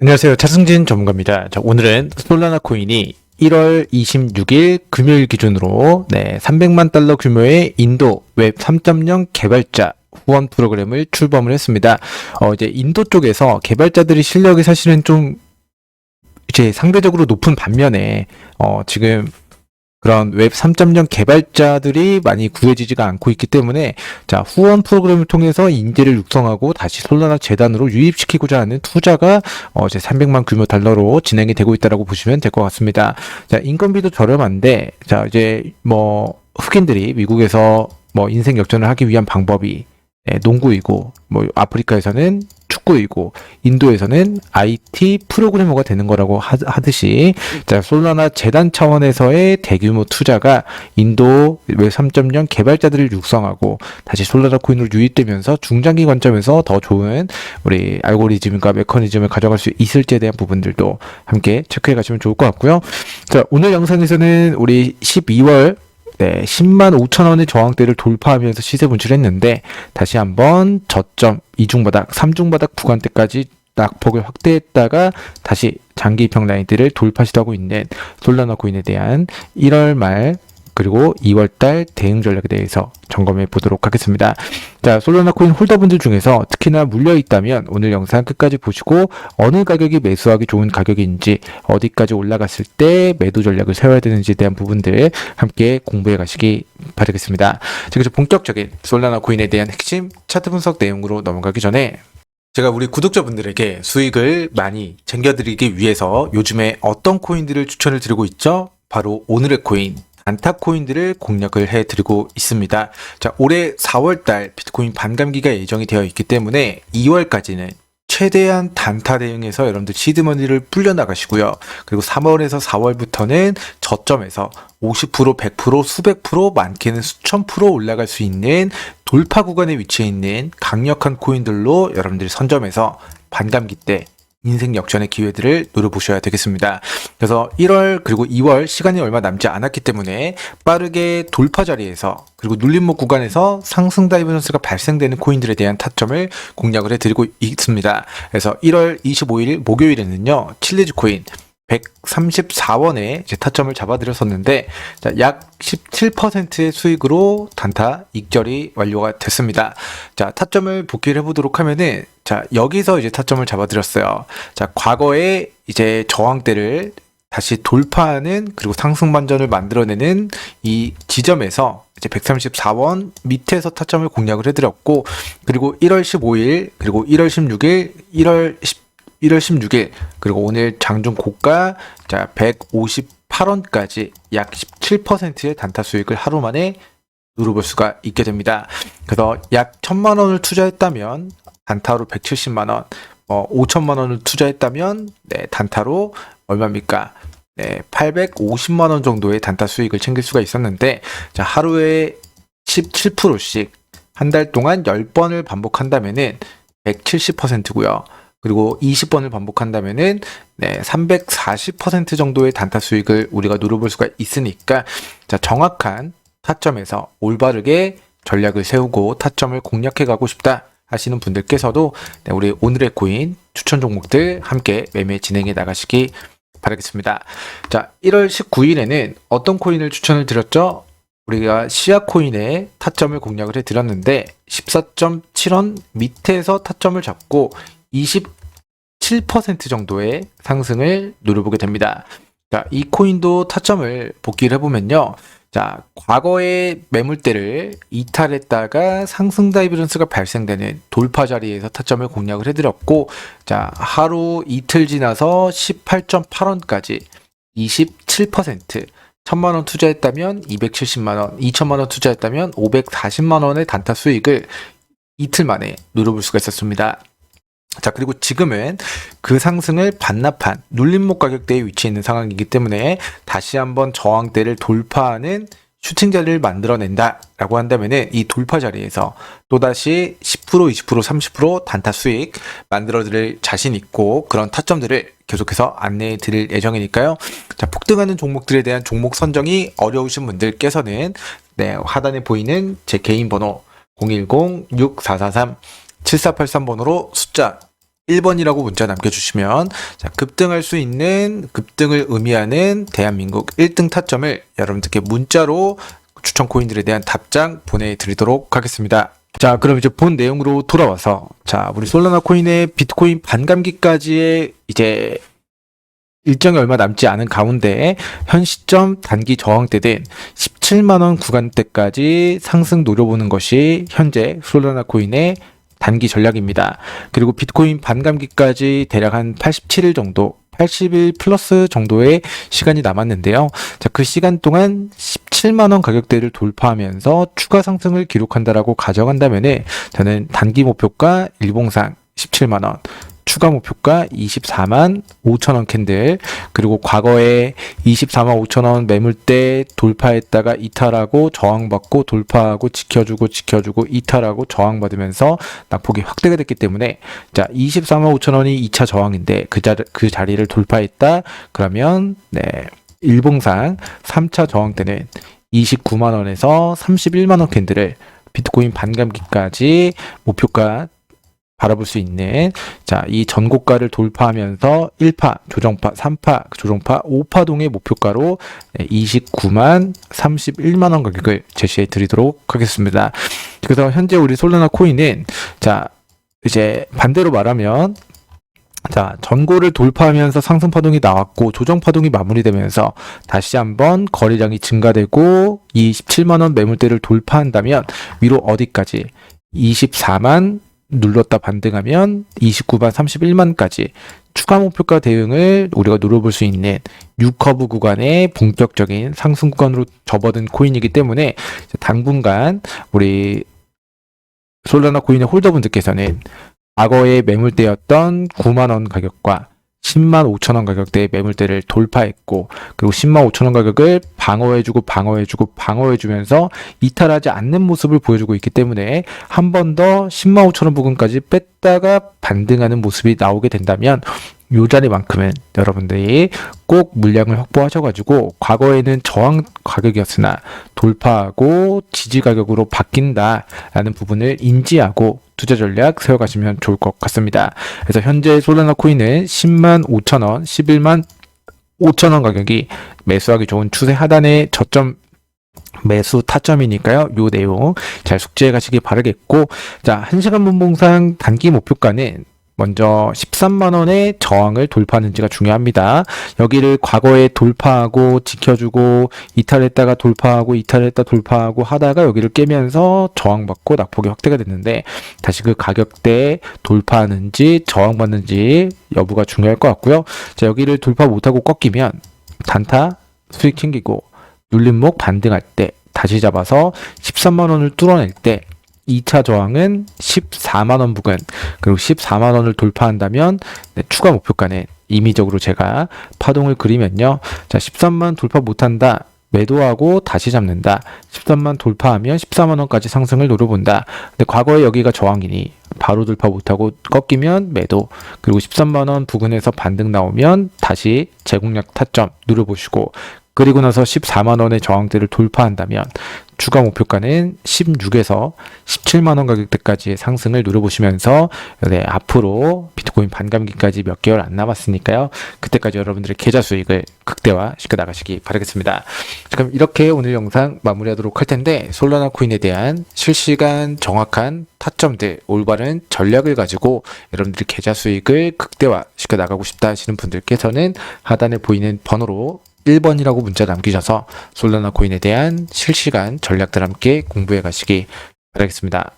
안녕하세요. 차승진 전문가입니다. 자, 오늘은 솔라나 코인이 1월 26일 금요일 기준으로 네, 300만 달러 규모의 인도 웹 3.0 개발자 후원 프로그램을 출범을 했습니다. 어, 이제 인도 쪽에서 개발자들이 실력이 사실은 좀 이제 상대적으로 높은 반면에 어, 지금 그런 웹 3.0 개발자들이 많이 구해지지가 않고 있기 때문에 자 후원 프로그램을 통해서 인재를 육성하고 다시 솔라나 재단으로 유입시키고자 하는 투자가 어, 이제 300만 규모 달러로 진행이 되고 있다라고 보시면 될 것 같습니다. 자 인건비도 저렴한데 자 이제 뭐 흑인들이 미국에서 뭐 인생 역전을 하기 위한 방법이 예, 농구이고 뭐 아프리카에서는 축구이고 인도에서는 IT 프로그래머가 되는 거라고 하, 하듯이 자 솔라나 재단 차원에서의 대규모 투자가 인도 웹 3.0 개발자들을 육성하고 다시 솔라나 코인으로 유입되면서 중장기 관점에서 더 좋은 우리 알고리즘과 메커니즘을 가져갈 수 있을지에 대한 부분들도 함께 체크해 가시면 좋을 것 같고요. 자 오늘 영상에서는 우리 12월 네, 10만 5천 원의 저항대를 돌파하면서 시세 분출했는데 다시 한번 저점 이중바닥, 삼중바닥 구간대까지 낙폭을 확대했다가 다시 장기 입형 라인들을 돌파 시도하고 있는 솔라나 코인에 대한 1월 말 그리고 2월달 대응 전략에 대해서 점검해 보도록 하겠습니다. 자, 솔라나 코인 홀더분들 중에서 특히나 물려 있다면 오늘 영상 끝까지 보시고 어느 가격이 매수하기 좋은 가격인지 어디까지 올라갔을 때 매도 전략을 세워야 되는지에 대한 부분들 함께 공부해 가시기 바라겠습니다. 자, 그래서 본격적인 솔라나 코인에 대한 핵심 차트 분석 내용으로 넘어가기 전에 제가 우리 구독자분들에게 수익을 많이 챙겨드리기 위해서 요즘에 어떤 코인들을 추천을 드리고 있죠? 바로 오늘의 코인 단타 코인들을 공략을 해드리고 있습니다. 자, 올해 4월달 비트코인 반감기가 예정이 되어 있기 때문에 2월까지는 최대한 단타 대응해서 여러분들 시드머니를 불려 나가시고요. 그리고 3월에서 4월부터는 저점에서 50%, 100%, 수백 프로, 많게는 수천 프로 올라갈 수 있는 돌파 구간에 위치해 있는 강력한 코인들로 여러분들이 선점해서 반감기 때 인생 역전의 기회들을 노려보셔야 되겠습니다. 그래서 1월 그리고 2월 시간이 얼마 남지 않았기 때문에 빠르게 돌파 자리에서 그리고 눌림목 구간에서 상승 다이버전스가 발생되는 코인들에 대한 타점을 공략을 해드리고 있습니다. 그래서 1월 25일 목요일에는요 칠리즈 코인 134원에 이제 타점을 잡아드렸었는데 자, 약 17%의 수익으로 단타 익절이 완료가 됐습니다. 자 타점을 복귀를 해보도록 하면은 자 여기서 이제 타점을 잡아드렸어요. 자 과거에 이제 저항대를 다시 돌파하는 그리고 상승 반전을 만들어내는 이 지점에서 이제 134원 밑에서 타점을 공략을 해드렸고 그리고 1월 15일 그리고 1월 16일 1월 10 1월 16일 그리고 오늘 장중 고가 자 158원까지 약 17%의 단타 수익을 하루 만에 누려볼 수가 있게 됩니다. 그래서 약 1000만 원을 투자했다면 단타로 170만 원, 뭐 5천만 원을 투자했다면 네, 단타로 얼마입니까? 네, 850만 원 정도의 단타 수익을 챙길 수가 있었는데 자, 하루에 17%씩 한 달 동안 10번을 반복한다면은 170%고요. 그리고 20번을 반복한다면은 네, 340% 정도의 단타 수익을 우리가 누려볼 수가 있으니까 자, 정확한 타점에서 올바르게 전략을 세우고 타점을 공략해 가고 싶다 하시는 분들께서도 네, 우리 오늘의 코인 추천 종목들 함께 매매 진행해 나가시기 바라겠습니다. 자, 1월 19일에는 어떤 코인을 추천을 드렸죠? 우리가 시아 코인의 타점을 공략을 해 드렸는데 14.7원 밑에서 타점을 잡고 27% 정도의 상승을 누려보게 됩니다. 자, 이 코인도 타점을 복귀를 해보면요. 자, 과거의 매물대를 이탈했다가 상승 다이버전스가 발생되는 돌파 자리에서 타점을 공략을 해드렸고, 자, 하루 이틀 지나서 18.8원까지 27%, 1000만 원 투자했다면 270만 원, 2천만 원 투자했다면 540만 원의 단타 수익을 이틀 만에 누려볼 수가 있었습니다. 자, 그리고 지금은 그 상승을 반납한 눌림목 가격대에 위치해 있는 상황이기 때문에 다시 한번 저항대를 돌파하는 슈팅 자리를 만들어낸다라고 한다면은 이 돌파 자리에서 또다시 10% 20% 30% 단타 수익 만들어드릴 자신 있고 그런 타점들을 계속해서 안내해 드릴 예정이니까요. 자, 폭등하는 종목들에 대한 종목 선정이 어려우신 분들께서는 네, 하단에 보이는 제 개인 번호 010-6443-7483번으로 숫자 1번이라고 문자 남겨주시면 자, 급등할 수 있는 급등을 의미하는 대한민국 1등 타점을 여러분들께 문자로 추천 코인들에 대한 답장 보내드리도록 하겠습니다. 자, 그럼 이제 본 내용으로 돌아와서 자, 우리 솔라나 코인의 비트코인 반감기까지의 이제 일정이 얼마 남지 않은 가운데 현 시점 단기 저항대된 17만 원 구간대까지 상승 노려보는 것이 현재 솔라나 코인의 단기 전략입니다. 그리고 비트코인 반감기까지 대략 한 87일 정도 80일 플러스 정도의 시간이 남았는데요. 자, 그 시간 동안 17만 원 가격대를 돌파하면서 추가 상승을 기록한다라고 가정한다면은 저는 단기 목표가 일봉상 17만 원, 추가 목표가 24만 5천 원 캔들. 그리고 과거에 24만 5천 원 매물대 돌파했다가 이탈하고 저항받고 돌파하고 지켜주고 지켜주고 이탈하고 저항받으면서 낙폭이 확대가 됐기 때문에 자 24만 5천 원이 2차 저항인데 그, 자, 그 자리를 돌파했다? 그러면 네 일봉상 3차 저항 때는 29만 원에서 31만 원 캔들을 비트코인 반감기까지 목표가 바라볼 수 있는 자, 이 전고가를 돌파하면서 1파, 조정파, 3파, 조정파, 5파 동의 목표가로 29만 31만 원 가격을 제시해 드리도록 하겠습니다. 그래서 현재 우리 솔라나 코인은 자, 이제 반대로 말하면 자, 전고를 돌파하면서 상승 파동이 나왔고 조정 파동이 마무리되면서 다시 한번 거래량이 증가되고 이 17만 원 매물대를 돌파한다면 위로 어디까지 24만 눌렀다 반등하면 29만 31만까지 추가 목표가 대응을 우리가 노려볼 수 있는 6커브 구간의 본격적인 상승 구간으로 접어든 코인이기 때문에 당분간 우리 솔라나 코인의 홀더분들께서는 과거의 매물대였던 9만 원 가격과 10만 5천 원 가격대의 매물대를 돌파했고 그리고 10만 5천 원 가격을 방어해주고 방어해주고 방어해주면서 이탈하지 않는 모습을 보여주고 있기 때문에 한 번 더 10만 5천 원 부근까지 뺐다가 반등하는 모습이 나오게 된다면 요 자리만큼은 여러분들이 꼭 물량을 확보하셔가지고 과거에는 저항 가격이었으나 돌파하고 지지 가격으로 바뀐다라는 부분을 인지하고 투자 전략 세워가시면 좋을 것 같습니다. 그래서 현재 솔라나 코인은 10만 5천 원, 11만 5천 원 가격이 매수하기 좋은 추세 하단의 저점 매수 타점이니까요. 요 내용 잘 숙지해 가시기 바라겠고 자, 1시간 분봉상 단기 목표가는 먼저 13만 원의 저항을 돌파하는지가 중요합니다. 여기를 과거에 돌파하고 지켜주고 이탈했다가 돌파하고 이탈했다 돌파하고 하다가 여기를 깨면서 저항받고 낙폭이 확대가 됐는데 다시 그 가격대에 돌파하는지 저항받는지 여부가 중요할 것 같고요. 자, 여기를 돌파 못하고 꺾이면 단타 수익 챙기고 눌림목 반등할 때 다시 잡아서 13만 원을 뚫어낼 때 2차 저항은 14만 원 부근 그리고 14만 원을 돌파한다면 네, 추가 목표가는 임의적으로 제가 파동을 그리면요. 자, 13만 돌파 못한다. 매도하고 다시 잡는다. 13만 돌파하면 14만 원까지 상승을 노려본다. 근데 과거에 여기가 저항이니 바로 돌파 못하고 꺾이면 매도. 그리고 13만 원 부근에서 반등 나오면 다시 제공력 타점 누려보시고 그리고 나서 14만 원의 저항대를 돌파한다면 추가 목표가는 16에서 17만 원 가격대까지의 상승을 누려보시면서 네, 앞으로 비트코인 반감기까지 몇 개월 안 남았으니까요. 그때까지 여러분들의 계좌 수익을 극대화 시켜 나가시기 바라겠습니다. 자, 그럼 이렇게 오늘 영상 마무리하도록 할 텐데 솔라나 코인에 대한 실시간 정확한 타점들 올바른 전략을 가지고 여러분들이 계좌 수익을 극대화 시켜 나가고 싶다 하시는 분들께서는 하단에 보이는 번호로 1번이라고 문자 남기셔서 솔라나 코인에 대한 실시간 전략들 함께 공부해 가시기 바라겠습니다.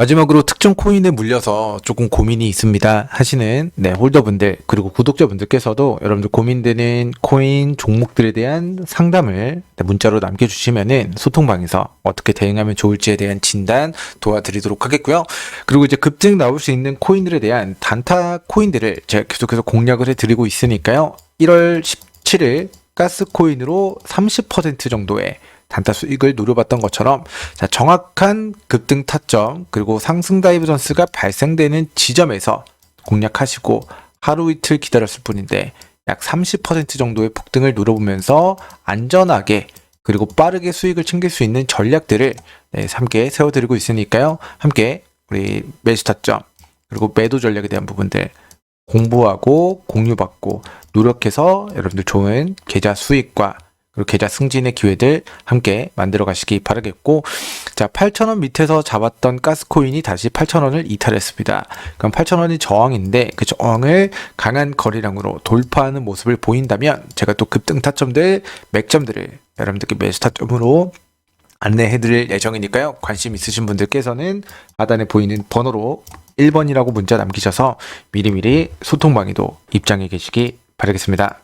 마지막으로 특정 코인에 물려서 조금 고민이 있습니다 하시는 네, 홀더분들 그리고 구독자분들께서도 여러분들 고민되는 코인 종목들에 대한 상담을 네, 문자로 남겨주시면은 소통방에서 어떻게 대응하면 좋을지에 대한 진단 도와드리도록 하겠고요. 그리고 이제 급등 나올 수 있는 코인들에 대한 단타 코인들을 제가 계속해서 공략을 해드리고 있으니까요. 1월 17일 가스코인으로 30% 정도의 단타 수익을 노려봤던 것처럼 자, 정확한 급등 타점 그리고 상승 다이버전스가 발생되는 지점에서 공략하시고 하루 이틀 기다렸을 뿐인데 약 30% 정도의 폭등을 노려보면서 안전하게 그리고 빠르게 수익을 챙길 수 있는 전략들을 네, 함께 세워드리고 있으니까요. 함께 우리 매수 타점 그리고 매도 전략에 대한 부분들 공부하고 공유받고 노력해서 여러분들 좋은 계좌 수익과 그리고 계좌 승진의 기회들 함께 만들어 가시기 바라겠고 자 8,000원 밑에서 잡았던 가스코인이 다시 8,000원을 이탈했습니다. 그럼 8,000원이 저항인데 그 저항을 강한 거래량으로 돌파하는 모습을 보인다면 제가 또 급등 타점들 맥점들을 여러분들께 매수 타점으로 안내해 드릴 예정이니까요. 관심 있으신 분들께서는 하단에 보이는 번호로 1번이라고 문자 남기셔서 미리미리 소통방에도 입장해 계시기 바라겠습니다.